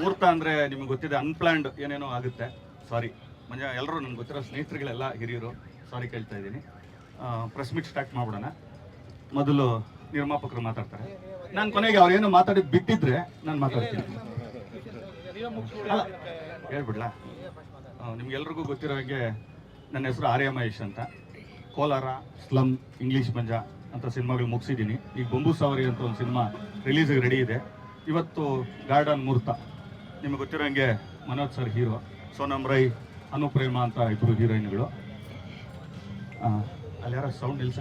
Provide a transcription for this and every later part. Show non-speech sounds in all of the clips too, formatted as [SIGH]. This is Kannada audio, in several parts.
ಮುಹೂರ್ತ ಅಂದರೆ ನಿಮ್ಗೆ ಗೊತ್ತಿದೆ ಅನ್ಪ್ಲ್ಯಾಂಡ್ ಏನೇನೋ ಆಗುತ್ತೆ. ಸಾರಿ ಮಂಜ ಎಲ್ಲರೂ ನನಗೆ ಗೊತ್ತಿರೋ ಸ್ನೇಹಿತರುಗಳೆಲ್ಲ ಹಿರಿಯರು ಸಾರಿ ಕೇಳ್ತಾ ಇದ್ದೀನಿ. ಪ್ರೆಸ್ ಮೀಟ್ ಸ್ಟಾರ್ಟ್ ಮಾಡ್ಬಿಡೋಣ. ಮೊದಲು ನಿರ್ಮಾಪಕರು ಮಾತಾಡ್ತಾರೆ. ನಾನು ಕೊನೆಗೆ ಅವ್ರೇನು ಮಾತಾಡಿದ್ ಬಿಟ್ಟಿದ್ರೆ ನಾನು ಮಾತಾಡ್ತೀನಿ. ಹೇಳ್ಬಿಡ್ಲಾ? ನಿಮ್ಗೆಲ್ರಿಗೂ ಗೊತ್ತಿರೋ ಹಾಗೆ ನನ್ನ ಹೆಸರು ಆರ್ಯ ಮಹೇಶ್ ಅಂತ. ಕೋಲಾರ ಸ್ಲಮ್ ಇಂಗ್ಲೀಷ್ ಮಂಜ ಅಂತ ಸಿನಿಮಾಗಳು ಮುಗಿಸಿದ್ದೀನಿ. ಈಗ ಬೊಂಬು ಸಾವರಿ ಅಂತ ಒಂದು ಸಿನಿಮಾ ರಿಲೀಸಿಗೆ ರೆಡಿ ಇದೆ. ಇವತ್ತು ಗಾರ್ಡನ್ ಮುಹೂರ್ತ. ನಿಮಗೆ ಗೊತ್ತಿರೋ ಹಾಗೆ ಮನೋಜ್ ಸರ್ ಹೀರೋ ಸೋನಮ್ ರೈ ಅನುಪ್ರೇಮ ಅಂತ ಇಬ್ಬರು ಹೀರೋಯಿನ್ಗಳು. ಅಲ್ಲಿ ಯಾರೋ ಸೌಂಡ್ ನಿಲ್ಸ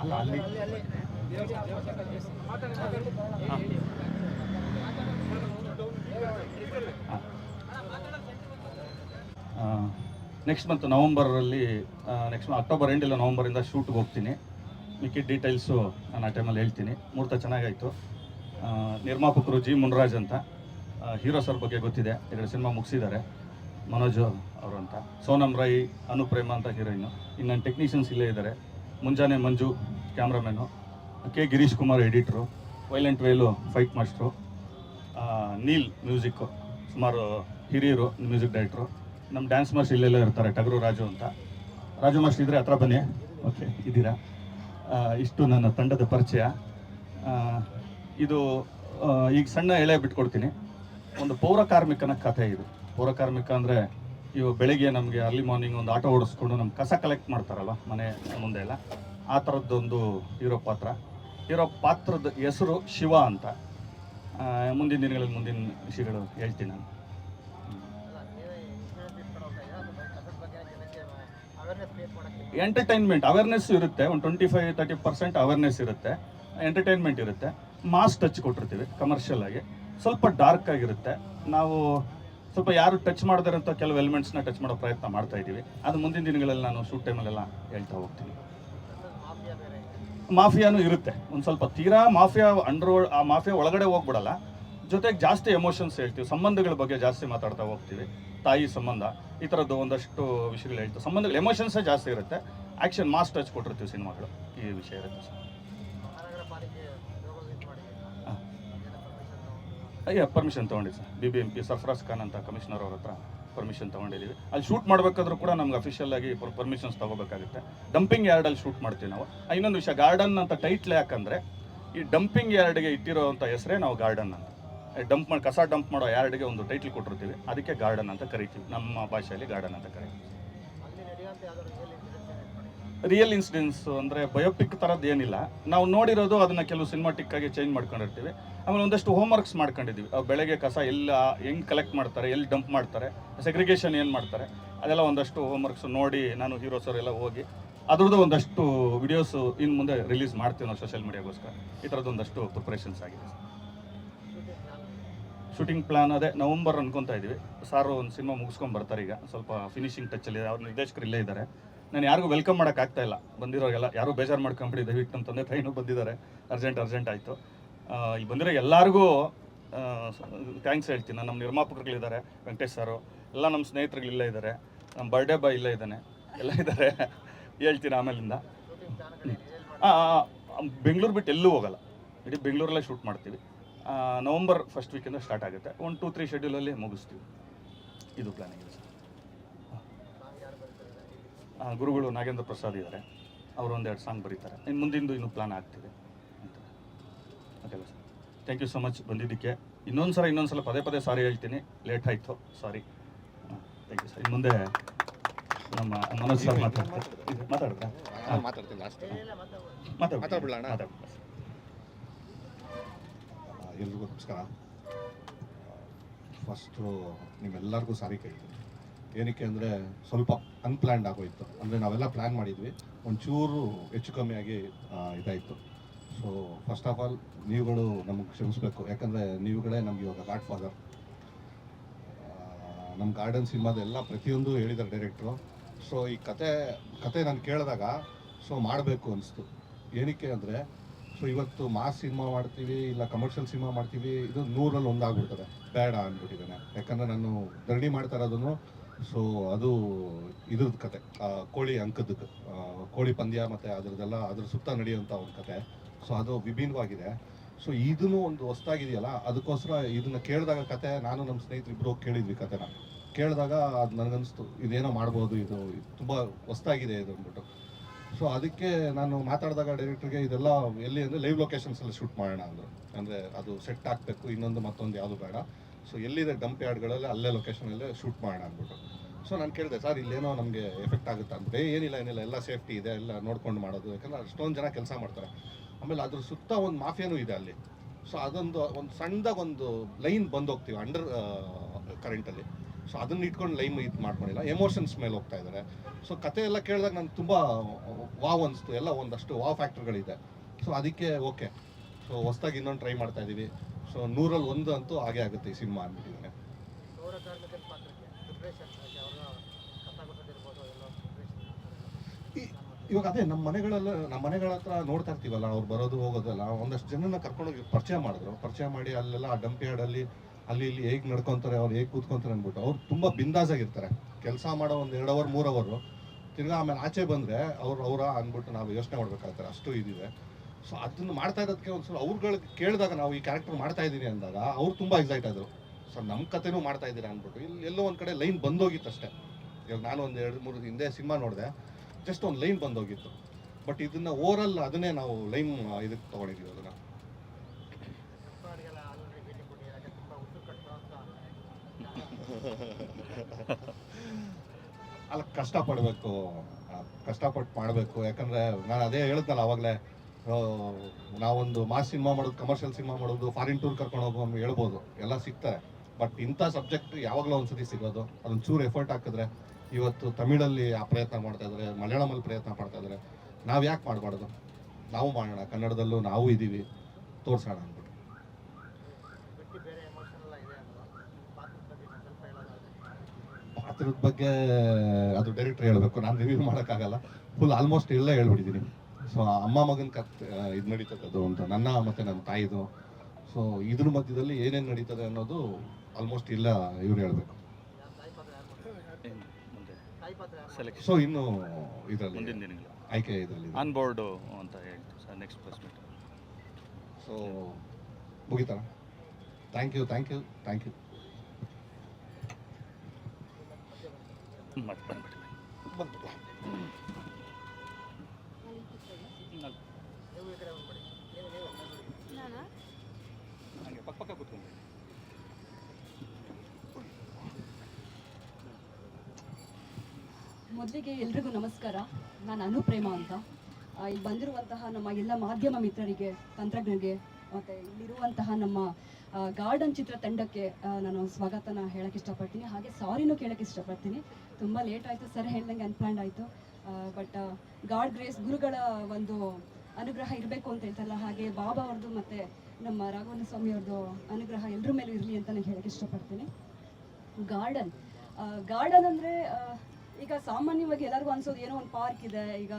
ಅಲ್ಲ, ಅಲ್ಲಿ. ನೆಕ್ಸ್ಟ್ ಮಂತ್ ನವಂಬರಲ್ಲಿ ನೆಕ್ಸ್ಟ್ ಅಕ್ಟೋಬರ್ ಎಂಡ್ ಇಲ್ಲ, ನವಂಬರಿಂದ ಶೂಟ್ಗೆ ಹೋಗ್ತೀನಿ. ಮಿಕ್ಕಿ ಡೀಟೇಲ್ಸು ನಾನು ಆ ಟೈಮಲ್ಲಿ ಹೇಳ್ತೀನಿ. ಮುಹೂರ್ತ ಚೆನ್ನಾಗಾಯಿತು. ನಿರ್ಮಾಪಕರು ಜಿ. ಮುನ್ರಾಜ್ ಅಂತ. ಹೀರೋ ಸರ್ ಬಗ್ಗೆ ಗೊತ್ತಿದೆ. ಎರಡು ಸಿನಿಮಾ ಮುಗಿಸಿದ್ದಾರೆ. ಮನೋಜ್ ಅವರು ಅಂತ ಸೋನಮ್ ರೈ ಅನುಪ್ರೇಮ ಅಂತ ಹೀರೋಯಿನ್ನು ಇನ್ನು ಟೆಕ್ನಿಷಿಯನ್ಸ್ ಇಲ್ಲೇ ಇದ್ದಾರೆ. Munjane Manju cameraman K Girish Kumar editor violent Velu fight master Neel music ಸುಮಾರು ಹಿರಿಯರು ಮ್ಯೂಸಿಕ್ ಡೈರೆಕ್ಟ್ರು ನಮ್ಮ ಡ್ಯಾನ್ಸ್ ಮಾಸ್ಟರ್ ಇಲ್ಲೆಲ್ಲ ಇರ್ತಾರೆ, ಟಗರು ರಾಜು ಅಂತ. ರಾಜು ಮಾಸ್ಟರ್ ಇದ್ದರೆ ಹತ್ರ ಬನ್ನಿ. ಓಕೆ ಇದ್ದೀರಾ? ಇಷ್ಟು ನನ್ನ ತಂಡದ ಪರಿಚಯ. ಇದು ಈಗ ಸಣ್ಣ ಎಳೆ ಬಿಟ್ಕೊಡ್ತೀನಿ. ಒಂದು ಪೌರ ಕಾರ್ಮಿಕನ ಕಥೆ ಇದು. ಪೌರ ಕಾರ್ಮಿಕ ಅಂದರೆ ಇವು ಬೆಳಿಗ್ಗೆ ನಮಗೆ ಅರ್ಲಿ ಮಾರ್ನಿಂಗ್ ಒಂದು ಆಟೋ ಓಡಿಸ್ಕೊಂಡು ನಮ್ಮ ಕಸ ಕಲೆಕ್ಟ್ ಮಾಡ್ತಾರಲ್ಲ, ಮನೆ ಮುಂದೆ ಎಲ್ಲ. ಆ ಥರದ್ದೊಂದು ಹೀರೋ ಪಾತ್ರ. ಹೀರೋ ಪಾತ್ರದ ಹೆಸರು ಶಿವ ಅಂತ. ಮುಂದಿನ ದಿನಗಳಲ್ಲಿ ಮುಂದಿನ ವಿಷಯಗಳು ಹೇಳ್ತೀನಿ ನಾನು. ಎಂಟರ್ಟೈನ್ಮೆಂಟ್ ಅವೇರ್ನೆಸ್ ಇರುತ್ತೆ. ಒಂದು twenty five thirty percent awareness ಇರುತ್ತೆ. ಎಂಟರ್ಟೈನ್ಮೆಂಟ್ ಇರುತ್ತೆ. ಮಾಸ್ ಟಚ್ ಕೊಟ್ಟಿರ್ತೀವಿ ಕಮರ್ಷಿಯಲ್ ಆಗಿ. ಸ್ವಲ್ಪ ಡಾರ್ಕ್ ಆಗಿರುತ್ತೆ. ನಾವು ಸ್ವಲ್ಪ ಯಾರು ಟಚ್ ಮಾಡದಿರೋಂಥ ಕೆಲವು ಎಲಿಮೆಂಟ್ಸ್ನ ಟಚ್ ಮಾಡೋ ಪ್ರಯತ್ನ ಮಾಡ್ತಾ ಇದ್ದೀವಿ. ಅದು ಮುಂದಿನ ದಿನಗಳಲ್ಲಿ ನಾನು ಶೂಟ್ ಟೈಮಲ್ಲೆಲ್ಲ ಹೇಳ್ತಾ ಹೋಗ್ತೀನಿ. ಮಾಫಿಯಾನು ಇರುತ್ತೆ. ಒಂದು ಸ್ವಲ್ಪ ತೀರಾ ಮಾಫಿಯಾ ಅಂಡರ್ ಆ ಮಾಫಿಯಾ ಒಳಗಡೆ ಹೋಗ್ಬಿಡಲ್ಲ. ಜೊತೆಗೆ ಜಾಸ್ತಿ ಎಮೋಷನ್ಸ್ ಹೇಳ್ತೀವಿ. ಸಂಬಂಧಗಳ ಬಗ್ಗೆ ಜಾಸ್ತಿ ಮಾತಾಡ್ತಾ ಹೋಗ್ತೀವಿ. ತಾಯಿ ಸಂಬಂಧ, ಈ ಥರದ್ದು ಒಂದಷ್ಟು ವಿಷಯಗಳು ಹೇಳ್ತೀವಿ. ಸಂಬಂಧಗಳು ಎಮೋಷನ್ಸೇ ಜಾಸ್ತಿ ಇರುತ್ತೆ. ಆ್ಯಕ್ಷನ್ ಮಾಸ್ ಟಚ್ ಕೊಟ್ಟಿರ್ತೀವಿ ಸಿನಿಮಾಗಳು. ಈ ವಿಷಯ ಇರುತ್ತೆ ಅಯ್ಯ ಪರ್ಮಿಷನ್ ತೊಗೊಂಡಿದ್ದೆ sir. B B M P Sarfaraz Khan ಅಂತ ಕಮಿಷನರ್ ಅವ್ರ ಹತ್ರ ಪರ್ಮಿಷನ್ ತೊಗೊಂಡಿದ್ದೀವಿ. ಅಲ್ಲಿ ಶೂಟ್ ಮಾಡಬೇಕಾದ್ರೂ ಕೂಡ ನಮ್ಗೆ ಅಫಿಷಿಯಲ್ ಆಗಿ ಪರ್ಮಿಷನ್ಸ್ ತಗೋಬೇಕಾಗುತ್ತೆ. ಡಂಪಿಂಗ್ ಯಾರ್ಡಲ್ಲಿ ಶೂಟ್ ಮಾಡ್ತೀವಿ ನಾವು. ಇನ್ನೊಂದು ವಿಷಯ ಗಾರ್ಡನ್ ಅಂತ ಟೈಟ್ಲ್ ಯಾಕಂದರೆ, ಈ ಡಂಪಿಂಗ್ ಯಾರ್ಡ್ಗೆ ಇಟ್ಟಿರೋವಂಥ ಹೆಸರೇ ನಾವು ಗಾರ್ಡನ್ ಅಂತ. ಡಂಪ್ ಮಾಡಿ ಕಸ ಡಂಪ್ ಮಾಡೋ ಯಾರ್ಡ್ಗೆ ಒಂದು ಟೈಟ್ಲ್ ಕೊಟ್ಟಿರ್ತೀವಿ. ಅದಕ್ಕೆ ಗಾರ್ಡನ್ ಅಂತ ಕರಿತೀವಿ. ನಮ್ಮ ಭಾಷೆಯಲ್ಲಿ ಗಾರ್ಡನ್ ಅಂತ ಕರಿತೀವಿ. ರಿಯಲ್ ಇನ್ಸಿಡೆನ್ಸು ಅಂದರೆ ಬಯೋಪಿಕ್ ಥರದ್ದು ಏನಿಲ್ಲ. ನಾವು ನೋಡಿರೋದು ಅದನ್ನು ಕೆಲವು ಸಿನಿಮಾಟಿಕ್ಕಾಗಿ ಚೇಂಜ್ ಮಾಡ್ಕೊಂಡಿರ್ತೀವಿ. ಆಮೇಲೆ ಒಂದಷ್ಟು ಹೋಮ್ವರ್ಕ್ಸ್ ಮಾಡ್ಕೊಂಡಿದ್ದೀವಿ. ಅವು ಬೆಳಗ್ಗೆ ಕಸ ಎಲ್ಲ ಹೆಂಗೆ ಕಲೆಕ್ಟ್ ಮಾಡ್ತಾರೆ, ಎಲ್ಲಿ ಡಂಪ್ ಮಾಡ್ತಾರೆ ಸೆಗ್ರಿಗೇಷನ್ ಏನು ಮಾಡ್ತಾರೆ, ಅದೆಲ್ಲ ಒಂದಷ್ಟು ಹೋಮ್ ವರ್ಕ್ಸ್ ನೋಡಿ ನಾನು ಹೀರೋ ಸರ್ ಎಲ್ಲ ಹೋಗಿ ಅದ್ರದ್ದು ಒಂದಷ್ಟು ವಿಡಿಯೋಸು ಇನ್ನು ಮುಂದೆ ರಿಲೀಸ್ ಮಾಡ್ತೀವಿ ನಾವು ಸೋಷಿಯಲ್ ಮೀಡಿಯಾಗೋಸ್ಕರ ಈ ಥರದ್ದು ಒಂದಷ್ಟು ಪ್ರಿಪ್ರೇಷನ್ಸ್ ಆಗಿದೆ. ಶೂಟಿಂಗ್ ಪ್ಲಾನ್ ಅದೇ ನವಂಬರ್ ಅನ್ಕೊತಾ ಇದ್ದೀವಿ. ಸಾರು ಒಂದು ಸಿನಿಮಾ ಮುಗಿಸ್ಕೊಂಡು ಬರ್ತಾರೆ ಈಗ. ಸ್ವಲ್ಪ ಫಿನಿಶಿಂಗ್ ಟಚ್ಚಲ್ಲಿ ಅವ್ರ ನಿರ್ದೇಶಕರು ಇಲ್ಲೇ ಇದ್ದಾರೆ. ನಾನು ಯಾರಿಗೂ ವೆಲ್ಕಮ್ ಮಾಡೋಕ್ಕಾಗ್ತಾ ಇಲ್ಲ. ಬಂದಿರೋರಿಗೆಲ್ಲ ಯಾರೂ ಬೇಜಾರು ಮಾಡ್ಕೊಂಬಿಡಿ, ದಯವಿಟ್ಟು ನಮ್ಮ ತಂದೆ ತಾಯಿನೂ ಬಂದಿದ್ದಾರೆ. ಅರ್ಜೆಂಟ್ ಅರ್ಜೆಂಟ್ ಆಯಿತು. ಇಲ್ಲಿ ಬಂದಿರೋ ಎಲ್ಲರಿಗೂ ಥ್ಯಾಂಕ್ಸ್ ಹೇಳ್ತೀನಿ. ನಮ್ಮ ನಿರ್ಮಾಪಕರುಗಳಿದ್ದಾರೆ, ವೆಂಕಟೇಶ್ ಸರು, ಎಲ್ಲ ನಮ್ಮ ಸ್ನೇಹಿತರುಗಳು ಇಲ್ಲೇ ಇದ್ದಾರೆ. ನಮ್ಮ ಬರ್ಡೇ ಬಾಯ್ ಇಲ್ಲೇ ಇದ್ದಾನೆ. ಎಲ್ಲ ಇದ್ದಾರೆ. ಹೇಳ್ತೀನಿ ಆಮೇಲಿಂದ. ಬೆಂಗಳೂರು ಬಿಟ್ಟು ಎಲ್ಲೂ ಹೋಗಲ್ಲ. ಇಡೀ ಬೆಂಗಳೂರಲ್ಲೇ ಶೂಟ್ ಮಾಡ್ತೀವಿ. ನವಂಬರ್ ಫಸ್ಟ್ ವೀಕಿಂದ ಸ್ಟಾರ್ಟ್ ಆಗುತ್ತೆ. ಒನ್ ಟೂ ತ್ರೀ ಶೆಡ್ಯೂಲಲ್ಲಿ ಮುಗಿಸ್ತೀವಿ. ಇದು ಪ್ಲಾನಿಂಗ್ ಇದೆ ಸರ್. ಗುರುಗಳು ನಾಗೇಂದ್ರ ಪ್ರಸಾದ್ ಇದ್ದಾರೆ. ಅವರು ಒಂದೆರಡು ಸಾಂಗ್ ಬರೀತಾರೆ. ಇನ್ನು ಮುಂದಿಂದು ಇನ್ನು ಪ್ಲಾನ್ ಆಗ್ತಿದೆ. Okay sir thank you so much ಬಂದಿದ್ದಕ್ಕೆ. ಇನ್ನೊಂದು ಸಲ ಇನ್ನೊಂದು ಸಲ ಪದೇ ಪದೇ ಸಾರಿ ಹೇಳ್ತೀನಿ. ಲೇಟ್ ಆಯಿತು. ಸಾರಿ ಥ್ಯಾಂಕ್ ಯು ಸರ್ ಇನ್ನು ಮುಂದೆ ನಮ್ಮ ಮನೋಜ್ ಸರ್ ಮಾತಾಡ್ತಾರೆ. ಮಾತಾಡ್ತಾ? ಮಾತಾಡ್ತೀನಿ ಲಾಸ್ಟ್ ಎಲ್ರಿಗೂ ನಮಸ್ಕಾರ. ಫಸ್ಟು ನಿಮ್ಮೆಲ್ಲರಿಗೂ ಸಾರಿ ಕೇಳ್ತೀನಿ. ಏನಕ್ಕೆ ಅಂದರೆ ಸ್ವಲ್ಪ ಅನ್ಪ್ಲ್ಯಾನ್ಡ್ ಆಗೋಯ್ತು. ಅಂದರೆ ನಾವೆಲ್ಲ ಪ್ಲ್ಯಾನ್ ಮಾಡಿದ್ವಿ. ಒಂಚೂರು ಹೆಚ್ಚು ಕಮ್ಮಿಯಾಗಿ ಇದಾಯಿತು. ಸೊ ಫಸ್ಟ್ ಆಫ್ ಆಲ್ ನೀವುಗಳು ನಮಗೆ ಕ್ಷಮಿಸ್ಬೇಕು. ಯಾಕಂದರೆ ನೀವುಗಳೇ ನಮ್ಗೆ ಇವಾಗ ಗಾಡ್ ಫಾದರ್ ನಮ್ಮ ಗಾರ್ಡನ್ ಸಿನಿಮಾದ ಎಲ್ಲ ಪ್ರತಿಯೊಂದು ಹೇಳಿದ್ದಾರೆ ಡೈರೆಕ್ಟ್ರು ಸೊ ಈ ಕತೆ ಕತೆ ನಾನು ಕೇಳಿದಾಗ ಸೊ ಮಾಡಬೇಕು ಅನಿಸ್ತು. ಏನಕ್ಕೆ ಅಂದರೆ ಸೊ ಇವತ್ತು ಮಾಸ್ ಸಿನಿಮಾ ಮಾಡ್ತೀವಿ, ಇಲ್ಲ ಕಮರ್ಷಿಯಲ್ ಸಿನಿಮಾ ಮಾಡ್ತೀವಿ, ಇದು ನೂರಲ್ಲಿ ಒಂದಾಗ್ಬಿಡ್ತದೆ. ಬೇಡ ಅಂದ್ಬಿಟ್ಟಿದ್ದಾನೆ ಯಾಕಂದರೆ ನಾನು ಧರಣಿ ಮಾಡ್ತಾ ಇರೋದನ್ನು ಸೊ ಅದು ಇದ್ರದ್ದು ಕತೆ. ಕೋಳಿ ಅಂಕದ್ದು ಕೋಳಿ ಪಂದ್ಯ ಮತ್ತು ಅದ್ರದ್ದೆಲ್ಲ, ಅದ್ರ ಸುತ್ತ ನಡೆಯುವಂಥ ಒಂದು ಕತೆ. ಸೊ ಅದು ವಿಭಿನ್ನವಾಗಿದೆ. ಸೊ ಇದನ್ನು ಒಂದು ಹೊಸ್ದಾಗಿದೆಯಲ್ಲ, ಅದಕ್ಕೋಸ್ಕರ ಇದನ್ನ ಕೇಳಿದಾಗ ಕತೆ, ನಾನು ನಮ್ಮ ಸ್ನೇಹಿತರು ಇಬ್ಬರು ಕೇಳಿದ್ವಿ ಕತೆನ. ಕೇಳಿದಾಗ ಅದು ನನಗನ್ನಿಸ್ತು, ಇದೇನೋ ಮಾಡ್ಬೋದು, ಇದು ತುಂಬ ಹೊಸ್ದಾಗಿದೆ ಇದು ಅಂದ್ಬಿಟ್ಟು. ಸೊ ಅದಕ್ಕೆ ನಾನು ಮಾತಾಡಿದಾಗ ಡೈರೆಕ್ಟ್ರಿಗೆ ಇದೆಲ್ಲ ಎಲ್ಲಿ ಅಂದರೆ ಲೈವ್ ಲೊಕೇಶನ್ಸಲ್ಲಿ ಶೂಟ್ ಮಾಡೋಣ ಅಂದರು. ಅಂದರೆ ಅದು ಸೆಟ್ ಆಗಬೇಕು, ಇನ್ನೊಂದು ಮತ್ತೊಂದು ಯಾವುದು ಬೇಡ. ಸೊ ಎಲ್ಲಿದೆ ಡಂಪ್ ಯಾರ್ಡ್ಗಳಲ್ಲಿ ಅಲ್ಲೇ ಲೊಕೇಶನಲ್ಲೇ ಶೂಟ್ ಮಾಡೋಣ ಅಂದ್ಬಿಟ್ಟು. ಸೊ ನಾನು ಕೇಳಿದೆ, ಸರ್, ಇಲ್ಲೇನೋ ನಮಗೆ ಎಫೆಕ್ಟ್ ಆಗುತ್ತೆ? ಅಂತ ಏನಿಲ್ಲ ಏನಿಲ್ಲ, ಎಲ್ಲ ಸೇಫ್ಟಿ ಇದೆ, ಎಲ್ಲ ನೋಡ್ಕೊಂಡು ಮಾಡೋದು. ಯಾಕಂದರೆ ಅಷ್ಟೊಂದು ಜನ ಕೆಲಸ ಮಾಡ್ತಾರೆ. ಆಮೇಲೆ ಅದ್ರ ಸುತ್ತ ಒಂದು ಮಾಫಿಯಾನೂ ಇದೆ ಅಲ್ಲಿ. ಸೊ ಅದೊಂದು, ಒಂದು ಸಣ್ಣದಾಗ ಒಂದು ಲೈನ್ ಬಂದು ಹೋಗ್ತೀವಿ ಅಂಡರ್ ಕರೆಂಟಲ್ಲಿ ಸೊ ಅದನ್ನ ಇಟ್ಕೊಂಡು ಲೈನ್ ಇದು ಮಾಡ್ಕೊಂಡಿಲ್ಲ. ಎಮೋಷನ್ಸ್ ಮೇಲೆ ಹೋಗ್ತಾ ಇದ್ದಾರೆ ಸೊ ಕತೆ ಎಲ್ಲ ಕೇಳಿದಾಗ ನಂಗೆ ತುಂಬ ವಾವ್ ಅನಿಸ್ತು. ಎಲ್ಲ ಒಂದಷ್ಟು ವಾವ್ ಫ್ಯಾಕ್ಟ್ರಿಗಳಿದೆ. ಸೊ ಅದಕ್ಕೆ ಓಕೆ ಸೊ ಹೊಸ್ದಾಗಿ ಇನ್ನೊಂದು ಟ್ರೈ ಮಾಡ್ತಾ ಇದ್ದೀವಿ ಸೊ ನೂರಲ್ಲಿ ಒಂದು ಅಂತೂ ಹಾಗೆ ಆಗುತ್ತೆ ಈ ಸಿನಿಮಾ ಅಂದ್ಬಿಟ್ಟಿದ್ದಾನೆ ಪೌರ ಕಾರ್ಮಿಕರ ಪಾತ್ರಕ್ಕೆ ಪ್ರಿಪ್ರೇಷನ್ ಅವ್ರನ್ನ ಕಸ ಗುಡಿಸೋದಿರ್ಬೋದು ಎಲ್ಲ ಈ- ಇವಾಗ ಅದೇ ನಮ್ಮ ಮನೆಗಳೆಲ್ಲ ನಮ್ಮ ಮನೆಗಳ ಹತ್ರ ನೋಡ್ತಾ ಇರ್ತೀವಲ್ಲ, ಅವ್ರು ಬರೋದು ಹೋಗೋದಲ್ಲ, ಒಂದಷ್ಟು ಜನನ ಕರ್ಕೊಂಡೋಗಿ ಪರಿಚಯ ಮಾಡಿದ್ರು. ಪರಿಚಯ ಮಾಡಿ ಅಲ್ಲೆಲ್ಲ ಆ ಡಂಪ್ ಯಾರ್ಡಲ್ಲಿ ಅಲ್ಲಿ ಇಲ್ಲಿ ಹೇಗೆ ನಡ್ಕೊತಾರೆ, ಅವ್ರು ಹೇಗೆ ಕೂತ್ಕೊಂತಾರೆ ಅಂದ್ಬಿಟ್ಟು ಅವ್ರು ತುಂಬ ಬಿಂದಾಸ್ ಆಗಿರ್ತಾರೆ. ಕೆಲಸ ಮಾಡೋ ಒಂದು ಎರಡು ಅವರ್ ಮೂರು ಅವರು ತಿರ್ಗಾ ಆಮೇಲೆ ಆಚೆ ಬಂದರೆ ಅವ್ರು, ಅವರ ಅಂದ್ಬಿಟ್ಟು ನಾವು ಯೋಚನೆ ಮಾಡ್ಬೇಕಾಗ್ತಾರೆ ಅಷ್ಟು ಇದಿದೆ. ಸೊ ಅದನ್ನು ಮಾಡ್ತಾ ಇರೋದಕ್ಕೆ ಒಂದ್ಸಲ ಅವ್ರುಗಳಿಗೆ ಕೇಳಿದಾಗ ನಾವು ಈ ಕ್ಯಾರೆಕ್ಟರ್ ಮಾಡ್ತಾ ಇದ್ದೀನಿ ಅಂದಾಗ ಅವ್ರು ತುಂಬ ಎಕ್ಸೈಟ್ ಆದರು. ಸರ್ ನಮ್ಮ ಕಥೆನೂ ಮಾಡ್ತಾ ಇದ್ದೀರಾ ಅಂದ್ಬಿಟ್ಟು ಇಲ್ಲಿ ಎಲ್ಲೋ ಒಂದು ಕಡೆ ಲೈನ್ ಬಂದೋಗಿತ್ತು ಅಷ್ಟೇ ಇವಾಗ ನಾನು ಒಂದು ಎರಡು, ಮೂರು ಹಿಂದೆ ಸಿನಿಮಾ ನೋಡಿದೆ. ಜಸ್ಟ್ ಒಂದು ಲೈನ್ ಬಂದೋಗಿತ್ತು. ಬಟ್ ಇದನ್ನ ಓವರಲ್ ಅದನ್ನೇ ನಾವು ಲೈನ್ ಇದಕ್ಕೆ ತಗೊಂಡಿದ್ದೀವಿ ಅದನ್ನ. [LAUGHS] ಅಲ್ಲ ಕಷ್ಟಪಡಬೇಕು ಕಷ್ಟಪಟ್ಟು ಮಾಡಬೇಕು. ಯಾಕಂದ್ರೆ ನಾನು ಅದೇ ಹೇಳಿದ್ನಲ್ಲ ಅವಾಗಲೇ ನಾವೊಂದು ಮಾಸ್ ಸಿನಿಮಾ ಮಾಡೋದು ಕಮರ್ಷಿಯಲ್ ಸಿನಿಮಾ ಮಾಡೋದು ಫಾರಿನ್ ಟೂರ್ ಕರ್ಕೊಂಡು ಹೋಗೋ ಹೇಳ್ಬೋದು. ಎಲ್ಲ ಸಿಗ್ತಾರೆ ಬಟ್ ಇಂಥ ಸಬ್ಜೆಕ್ಟ್ ಯಾವಾಗಲೂ ಒಂದ್ಸತಿ ಸಿಗೋದು. ಅದೊಂದು ಚೂರು ಎಫರ್ಟ್ ಹಾಕಿದ್ರೆ ಇವತ್ತು ತಮಿಳಲ್ಲಿ ಆ ಪ್ರಯತ್ನ ಮಾಡ್ತಾ ಇದ್ದಾರೆ, ಮಲಯಾಳಮಲ್ಲಿ ಪ್ರಯತ್ನ ಮಾಡ್ತಾ ಇದ್ದಾರೆ. ನಾವು ಯಾಕೆ ಮಾಡಬಾರ್ದು? ನಾವು ಮಾಡೋಣ, ಕನ್ನಡದಲ್ಲೂ ನಾವು ಇದ್ದೀವಿ ತೋರಿಸೋಣ ಅಂದ್ಬಿಟ್ಟು. ಪಾತ್ರದ ಬಗ್ಗೆ ಅದು ಡೈರೆಕ್ಟರ್ ಹೇಳಬೇಕು, ನಾನು ರಿವ್ಯೂ ಮಾಡೋಕ್ಕಾಗಲ್ಲ. ಫುಲ್ ಆಲ್ಮೋಸ್ಟ್ ಎಲ್ಲ ಹೇಳ್ಬಿಟ್ಟಿದ್ದೀನಿ ಸೊ ಅಮ್ಮ ಮಗನ ಕತ್ ಇದು ನಡೀತದೆ ಅಂತ, ನನ್ನ ಮತ್ತು ನನ್ನ ತಾಯಿದು. ಸೊ ಇದ್ರ ಮಧ್ಯದಲ್ಲಿ ಏನೇನು ನಡೀತದೆ ಅನ್ನೋದು ಆಲ್ಮೋಸ್ಟ್ ಇಲ್ಲ ಇವ್ರು ಹೇಳಬೇಕು ಯಾರು ತಾಯಿ ಪಾತ್ರ ಯಾರು ಮಾಡ್ತಾರೆ ಮುಂದೆ ತಾಯಿ ಪಾತ್ರ ಯಾರು ಸೆಲೆಕ್ಷನ್ ಸೊ ಇನ್ನು ಇದರಲ್ಲಿ ಮುಂದಿನ ದಿನಗಳು ಆಯ್ಕೆ ಇದರಲ್ಲಿ ಆನ್ ಬೋರ್ಡು ಅಂತ ಹೇಳ್ತೀವಿ sir next press meet so ಮುಗಿತಾ? Thank you thank you thank you ನಾನಾ? ಹಾಗೆ ಪಕ್ಕ ಪಕ್ಕ ಕೂತ್ಕೊಂಡು ಮೊದಲಿಗೆ ಎಲ್ರಿಗೂ ನಮಸ್ಕಾರ. ನಾನು ಅನುಪ್ರೇಮ ಅಂತ. ಇಲ್ಲಿ ಬಂದಿರುವಂತಹ ನಮ್ಮ ಎಲ್ಲ ಮಾಧ್ಯಮ ಮಿತ್ರರಿಗೆ, ತಂತ್ರಜ್ಞರಿಗೆ, ಮತ್ತು ಇಲ್ಲಿರುವಂತಹ ನಮ್ಮ ಗಾರ್ಡನ್ ಚಿತ್ರ ತಂಡಕ್ಕೆ ನಾನು ಸ್ವಾಗತನ ಹೇಳಕ್ಕೆ ಇಷ್ಟಪಡ್ತೀನಿ. ಹಾಗೆ ಸಾರಿನೂ ಕೇಳಕ್ಕೆ ಇಷ್ಟಪಡ್ತೀನಿ. ತುಂಬ ಲೇಟ್ ಆಯಿತು ಸರ್ ಹೇಳ್ದಂಗೆ ಅನ್ಪ್ಲ್ಯಾಂಡ್ ಆಯಿತು. ಬಟ್ ಗಾಡ್ ಗ್ರೇಸ್ ಗುರುಗಳ ಒಂದು ಅನುಗ್ರಹ ಇರಬೇಕು ಅಂತ ಹೇಳ್ತಲ್ಲ, ಹಾಗೆ ಬಾಬಾ ಅವ್ರದ್ದು ಮತ್ತು ನಮ್ಮ ರಾಘವನ ಸ್ವಾಮಿ ಅವ್ರದ್ದು ಅನುಗ್ರಹ ಎಲ್ಲರ ಮೇಲೂ ಇರಲಿ ಅಂತ ನಾನು ಹೇಳಕ್ಕೆ ಇಷ್ಟಪಡ್ತೀನಿ. ಗಾರ್ಡನ್. ಗಾರ್ಡನ್ ಅಂದರೆ ಈಗ ಸಾಮಾನ್ಯವಾಗಿ ಎಲ್ಲರಿಗೂ ಅನ್ಸೋದು ಏನೋ ಒಂದು ಪಾರ್ಕ್ ಇದೆ ಈಗ